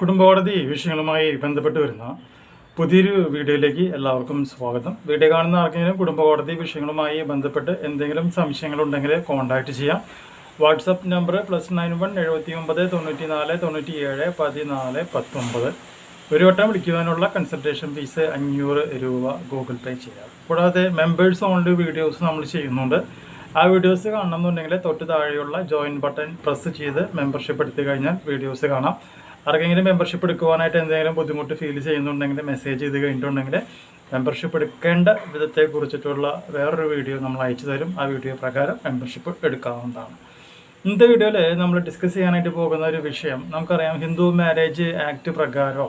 കുടുംബകോടതി വിഷയങ്ങളുമായി ബന്ധപ്പെട്ട് വരുന്ന പുതിയൊരു വീഡിയോയിലേക്ക് എല്ലാവർക്കും സ്വാഗതം. വീഡിയോ കാണുന്ന ആർക്കെങ്കിലും കുടുംബകോടതി വിഷയങ്ങളുമായി ബന്ധപ്പെട്ട് എന്തെങ്കിലും സംശയങ്ങളുണ്ടെങ്കിൽ കോൺടാക്റ്റ് ചെയ്യാം. WhatsApp number plus nine one എഴുപത്തി ഒമ്പത് തൊണ്ണൂറ്റി നാല് തൊണ്ണൂറ്റി ഏഴ് പതിനാല് പത്തൊമ്പത്. ഒരു വട്ടം വിളിക്കുവാനുള്ള കൺസൾട്ടേഷൻ ഫീസ് അഞ്ഞൂറ് രൂപ ഗൂഗിൾ പേ ചെയ്യാം. കൂടാതെ മെമ്പേഴ്സ് ഓൺലി വീഡിയോസ് നമ്മൾ ചെയ്യുന്നുണ്ട്. ആ വീഡിയോസ് കാണണമെന്നുണ്ടെങ്കിൽ തൊട്ട് താഴെയുള്ള ജോയിൻ ബട്ടൺ പ്രസ് ചെയ്ത് മെമ്പർഷിപ്പ് എടുത്തു കഴിഞ്ഞാൽ വീഡിയോസ് കാണാം. ആർക്കെങ്കിലും മെമ്പർഷിപ്പ് എടുക്കുവാനായിട്ട് എന്തെങ്കിലും ബുദ്ധിമുട്ട് ഫീൽ ചെയ്യുന്നുണ്ടെങ്കിൽ മെസ്സേജ് ചെയ്ത് കഴിഞ്ഞിട്ടുണ്ടെങ്കിൽ മെമ്പർഷിപ്പ് എടുക്കേണ്ട വിധത്തെ കുറിച്ചിട്ടുള്ള വേറൊരു വീഡിയോ നമ്മൾ അയച്ചു തരും. ആ വീഡിയോ പ്രകാരം മെമ്പർഷിപ്പ് എടുക്കാവുന്നതാണ്. ഇന്നത്തെ വീഡിയോയിൽ നമ്മൾ ഡിസ്കസ് ചെയ്യാനായിട്ട് പോകുന്ന ഒരു വിഷയം നമുക്കറിയാം ഹിന്ദു മാരേജ് ആക്ട് പ്രകാരമോ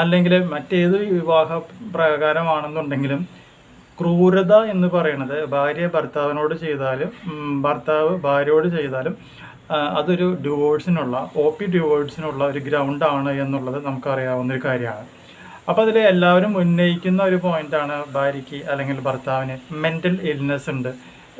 അല്ലെങ്കിൽ മറ്റേത് വിവാഹ പ്രകാരമാണെന്നുണ്ടെങ്കിലും ക്രൂരത എന്ന് പറയുന്നത് ഭാര്യ ഭർത്താവിനോട് ചെയ്താലും ഭർത്താവ് ഭാര്യയോട് ചെയ്താലും അതൊരു ഡിവോഴ്സിനുള്ള ഒ പി ഡിവോഴ്സിനുള്ള ഒരു ഗ്രൗണ്ടാണ് എന്നുള്ളത് നമുക്കറിയാവുന്ന ഒരു കാര്യമാണ്. അപ്പോൾ അതിൽ എല്ലാവരും ഉന്നയിക്കുന്ന ഒരു പോയിന്റാണ് ഭാര്യയ്ക്ക് അല്ലെങ്കിൽ ഭർത്താവിന് മെന്റൽ ഇൽനെസ് ഉണ്ട്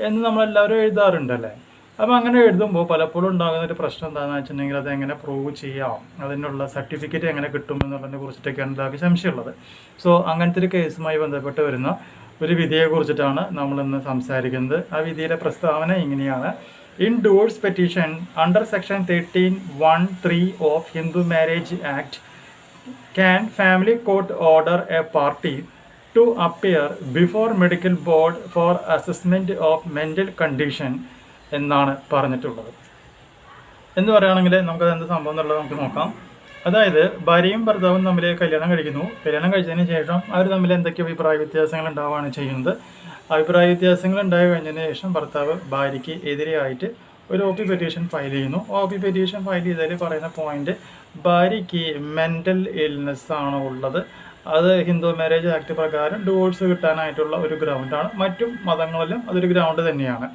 എന്ന് നമ്മളെല്ലാവരും എഴുതാറുണ്ട് അല്ലേ അപ്പോൾ അങ്ങനെ എഴുതുമ്പോൾ പലപ്പോഴും ഉണ്ടാകുന്ന ഒരു പ്രശ്നം എന്താണെന്ന് വെച്ചിട്ടുണ്ടെങ്കിൽ അത് എങ്ങനെ പ്രൂവ് ചെയ്യാം? അതിനുള്ള സർട്ടിഫിക്കറ്റ് എങ്ങനെ കിട്ടും എന്നുള്ളതിനെ കുറിച്ചിട്ടൊക്കെയാണ് എല്ലാവർക്കും സംശയമുള്ളത്. സോ അങ്ങനത്തെ ഒരു കേസുമായി ബന്ധപ്പെട്ട് വരുന്ന ഒരു വിധിയെ കുറിച്ചിട്ടാണ് നമ്മൾ ഇന്ന് സംസാരിക്കുന്നത്. ആ വിധിയുടെ പ്രസ്താവന ഇങ്ങനെയാണ്. In divorce petition under section thirteen one three of Hindu marriage act can family court order a party to appear before medical board for assessment of mental condition എന്നാണ് പറഞ്ഞിട്ടുള്ളത്. എന്ന് പറയുകയാണെങ്കിൽ നമുക്കത് എന്ത് സംഭവം എന്നുള്ളത് നമുക്ക് നോക്കാം. അതായത് ഭാര്യയും ഭർത്താവും തമ്മിൽ കല്യാണം കഴിക്കുന്നു. കല്യാണം കഴിച്ചതിന് ശേഷം അവർ തമ്മിൽ എന്തൊക്കെ അഭിപ്രായ വ്യത്യാസങ്ങൾ ഉണ്ടാവുകയാണ് ചെയ്യുന്നത്? അഭിപ്രായ വ്യത്യാസങ്ങൾ ഉണ്ടായി കഴിഞ്ഞതിന് ശേഷം ഭർത്താവ് ഭാര്യയ്ക്ക് എതിരെയായിട്ട് ഒരു ഒ പി പെറ്റീഷൻ ഫയൽ ചെയ്യുന്നു. ഒ പി പെറ്റീഷൻ ഫയൽ ചെയ്തതിൽ പറയുന്ന പോയിന്റ് ഭാര്യയ്ക്ക് മെന്റൽ ഇൽനെസ് ആണ് ഉള്ളത്? അത് ഹിന്ദു മാരേജ് ആക്ട് പ്രകാരം ഡിവോഴ്സ് കിട്ടാനായിട്ടുള്ള ഒരു ഗ്രൗണ്ടാണ് മറ്റു മതങ്ങളിലും അതൊരു ഗ്രൗണ്ട് തന്നെയാണ്.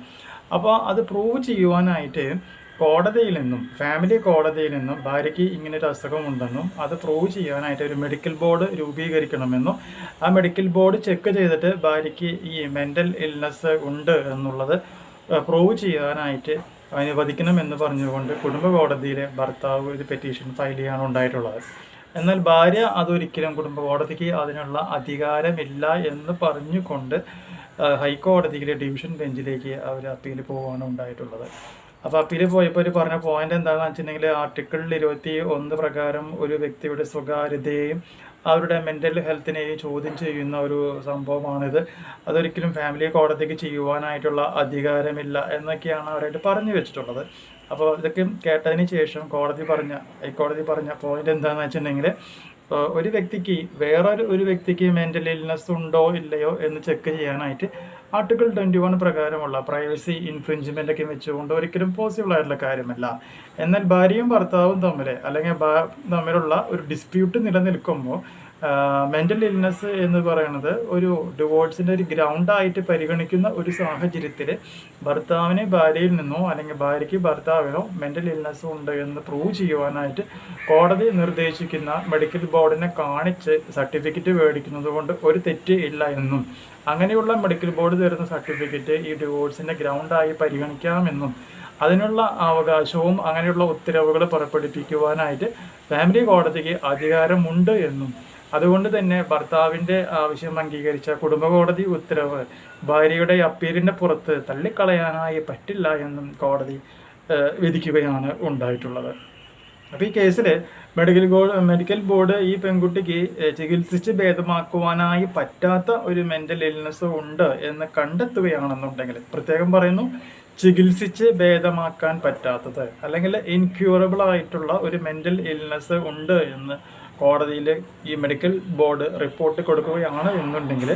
അപ്പോൾ അത് പ്രൂവ് ചെയ്യുവാനായിട്ട് കോടതിയിൽ നിന്നും ഫാമിലി കോടതിയിൽ നിന്നും ഭാര്യയ്ക്ക് ഇങ്ങനെ ഒരു അസുഖമുണ്ടെന്നും അത് പ്രൂവ് ചെയ്യാനായിട്ട് ഒരു മെഡിക്കൽ ബോർഡ് രൂപീകരിക്കണമെന്നും ആ മെഡിക്കൽ ബോർഡ് ചെക്ക് ചെയ്തിട്ട് ഭാര്യയ്ക്ക് ഈ മെന്റൽ ഇൽനെസ് ഉണ്ട് എന്നുള്ളത് പ്രൂവ് ചെയ്യാനായിട്ട് അനുവദിക്കണമെന്ന് പറഞ്ഞുകൊണ്ട് കുടുംബ കോടതിയിലെ ഭർത്താവ് ഒരു പെറ്റീഷൻ ഫയൽ ചെയ്യാണ് ഉണ്ടായിട്ടുള്ളത്. എന്നാൽ ഭാര്യ അതൊരിക്കലും കുടുംബ കോടതിക്ക് അതിനുള്ള അധികാരമില്ല എന്ന് പറഞ്ഞുകൊണ്ട് ഹൈക്കോടതിയിലെ ഡിവിഷൻ ബെഞ്ചിലേക്ക് അവർ അപ്പീൽ പോവുകയാണ് ഉണ്ടായിട്ടുള്ളത്. അപ്പോൾ അപ്പീൽ പോയപ്പോൾ ഒരു പറഞ്ഞ പോയിന്റ് എന്താണെന്ന് വെച്ചിട്ടുണ്ടെങ്കിൽ ആർട്ടിക്കിൾ ഇരുപത്തി ഒന്ന് പ്രകാരം ഒരു വ്യക്തിയുടെ സ്വകാര്യതയെയും അവരുടെ മെന്റൽ ഹെൽത്തിനെയും ചോദ്യം ചെയ്യുന്ന ഒരു സംഭവമാണിത്. അതൊരിക്കലും ഫാമിലി കോടതിക്ക് ചെയ്യുവാനായിട്ടുള്ള അധികാരമില്ല എന്നൊക്കെയാണ് അവരായിട്ട് പറഞ്ഞു വെച്ചിട്ടുള്ളത്. അപ്പോൾ ഇതൊക്കെ കേട്ടതിന് ശേഷം കോടതി പറഞ്ഞ ഹൈക്കോടതി പറഞ്ഞ പോയിന്റ് എന്താണെന്ന് വെച്ചിട്ടുണ്ടെങ്കിൽ ഒരു വ്യക്തിക്ക് വേറൊരു ഒരു വ്യക്തിക്ക് മെന്റൽ ഇൽനെസ് ഉണ്ടോ ഇല്ലയോ എന്ന് ചെക്ക് ചെയ്യാനായിട്ട് ആർട്ടിക്കിൾ ട്വന്റി വൺ പ്രകാരമുള്ള പ്രൈവസി ഇൻഫ്രിഞ്ച്മെന്റ് ഒക്കെ വെച്ചുകൊണ്ട് ഒരിക്കലും പോസിബിൾ ആയിട്ടുള്ള കാര്യമല്ല. എന്നാൽ ഭാര്യയും ഭർത്താവും തമ്മിൽ അല്ലെങ്കിൽ തമ്മിലുള്ള ഒരു ഡിസ്പ്യൂട്ട് നിലനിൽക്കുമ്പോൾ മെന്റൽ ഇൽനെസ് എന്ന് പറയുന്നത് ഒരു ഡിവോഴ്സിന്റെ ഒരു ഗ്രൗണ്ടായിട്ട് പരിഗണിക്കുന്ന ഒരു സാഹചര്യത്തിൽ ഭർത്താവിന് ഭാര്യയിൽ നിന്നോ അല്ലെങ്കിൽ ഭാര്യയ്ക്ക് ഭർത്താവിനോ മെന്റൽ ഇൽനെസ് ഉണ്ട് എന്ന് പ്രൂവ് ചെയ്യുവാനായിട്ട് കോടതി നിർദ്ദേശിക്കുന്ന മെഡിക്കൽ ബോർഡിനെ കാണിച്ച് സർട്ടിഫിക്കറ്റ് മേടിക്കുന്നത് കൊണ്ട് ഒരു തെറ്റ് ഇല്ല എന്നും. അങ്ങനെയുള്ള മെഡിക്കൽ ബോർഡ് തരുന്ന സർട്ടിഫിക്കറ്റ് ഈ ഡിവോഴ്സിന്റെ ഗ്രൗണ്ടായി പരിഗണിക്കാമെന്നും. അതിനുള്ള അവകാശവും അങ്ങനെയുള്ള ഉത്തരവുകൾ പുറപ്പെടുപ്പിക്കുവാനായിട്ട് ഫാമിലി കോടതിക്ക് അധികാരമുണ്ട് എന്നും. അതുകൊണ്ട് തന്നെ ഭർത്താവിന്റെ ആവശ്യം അംഗീകരിച്ച കുടുംബ കോടതി ഉത്തരവ് ഭാര്യയുടെ അപ്പീലിന്റെ പുറത്ത് തള്ളിക്കളയാനായി പറ്റില്ല എന്നും കോടതി വിധിക്കുകയാണ് ഉണ്ടായിട്ടുള്ളത്. അപ്പോൾ ഈ കേസിൽ മെഡിക്കൽ മെഡിക്കൽ ബോർഡ് ഈ പെൺകുട്ടിക്ക് ചികിത്സിച്ച് ഭേദമാക്കുവാനായി പറ്റാത്ത ഒരു മെന്റൽ ഇൽനെസ് ഉണ്ട് എന്ന് കണ്ടെത്തുകയാണെന്നുണ്ടെങ്കിൽ പ്രത്യേകം പറയുന്നു ചികിത്സിച്ച് ഭേദമാക്കാൻ പറ്റാത്തത് അല്ലെങ്കിൽ ഇൻക്യൂറബിൾ ആയിട്ടുള്ള ഒരു മെന്റൽ ഇൽനെസ് ഉണ്ട് എന്ന് കോടതിയിൽ ഈ മെഡിക്കൽ ബോർഡ് റിപ്പോർട്ട് കൊടുക്കുകയാണ് എന്നുണ്ടെങ്കിൽ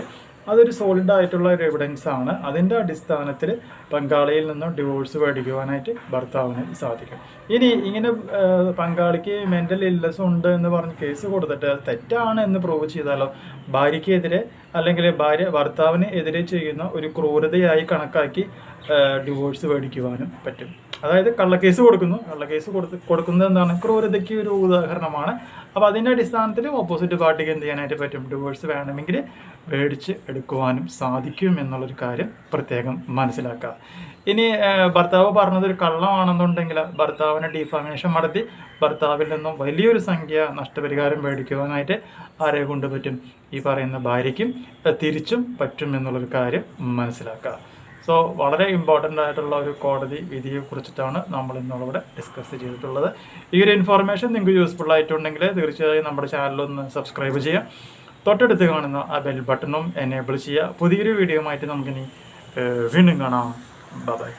അതൊരു സോളിഡ് ആയിട്ടുള്ള ഒരു എവിഡൻസ് ആണ്. അതിന്റെ അടിസ്ഥാനത്തിൽ പങ്കാളിയിൽ നിന്നും ഡിവോഴ്സ് മേടിക്കുവാനായിട്ട് ഭർത്താവിന് സാധിക്കും. ഇനി ഇങ്ങനെ പങ്കാളിക്ക് മെന്റൽ ഇല്ലസ് ഉണ്ട് എന്ന് പറഞ്ഞ് കേസ് കൊടുത്തിട്ട് തെറ്റാണ് എന്ന് പ്രൂവ് ചെയ്താലോ? ഭാര്യയ്ക്കെതിരെ അല്ലെങ്കിൽ ഭാര്യ ഭർത്താവിന് എതിരെ ചെയ്യുന്ന ഒരു ക്രൂരതയായി കണക്കാക്കി ഡിവോഴ്സ് മേടിക്കുവാനും പറ്റും. അതായത് കള്ളക്കേസ് കൊടുക്കുന്നു. കള്ളക്കേസ് കൊടുത്ത് കൊടുക്കുന്നത് എന്താണ്? ക്രൂരതയ്ക്ക് ഒരു ഉദാഹരണമാണ്. അപ്പോൾ അതിന്റെ അടിസ്ഥാനത്തിൽ ഓപ്പോസിറ്റ് പാർട്ടിക്ക് എന്ത് ചെയ്യാനായിട്ട് പറ്റും? ഡിവോഴ്സ് വേണമെങ്കിൽ മേടിച്ച് എടുക്കുവാനും സാധിക്കും എന്നുള്ളൊരു കാര്യം പ്രത്യേകം മനസ്സിലാക്കുക. ഇനി ഭർത്താവ് പറഞ്ഞത് ഒരു കള്ളമാണെന്നുണ്ടെങ്കിൽ ഭർത്താവിനെ ഡിഫാമേഷൻ നടത്തി ഭർത്താവിൽ നിന്നും വലിയൊരു സംഖ്യ നഷ്ടപരിഹാരം മേടിക്കുവാനായിട്ട് ആരെ കൊണ്ട് പറ്റും? ഈ പറയുന്ന ഭാര്യയ്ക്കും തിരിച്ചും പറ്റും എന്നുള്ളൊരു കാര്യം മനസ്സിലാക്കുക. സോ വളരെ ഇമ്പോർട്ടന്റ് ആയിട്ടുള്ള ഒരു കോടതി വിധിയെ കുറിച്ചിട്ടാണ് നമ്മൾ ഇന്നിവിടെ ഡിസ്കസ് ചെയ്തിട്ടുള്ളത്. ഈ ഒരു ഇൻഫോർമേഷൻ നിങ്ങൾക്ക് യൂസ്ഫുൾ ആയിട്ടുണ്ടെങ്കിൽ തീർച്ചയായും നമ്മുടെ ചാനലൊന്ന് സബ്സ്ക്രൈബ് ചെയ്യാം തൊട്ടടുത്ത് കാണുന്ന ആ ബെൽ ബട്ടണും എനേബിൾ ചെയ്യുക. പുതിയൊരു വീഡിയോ ആയിട്ട് നമുക്കിനി വീണ്ടും കാണാം. ബൈ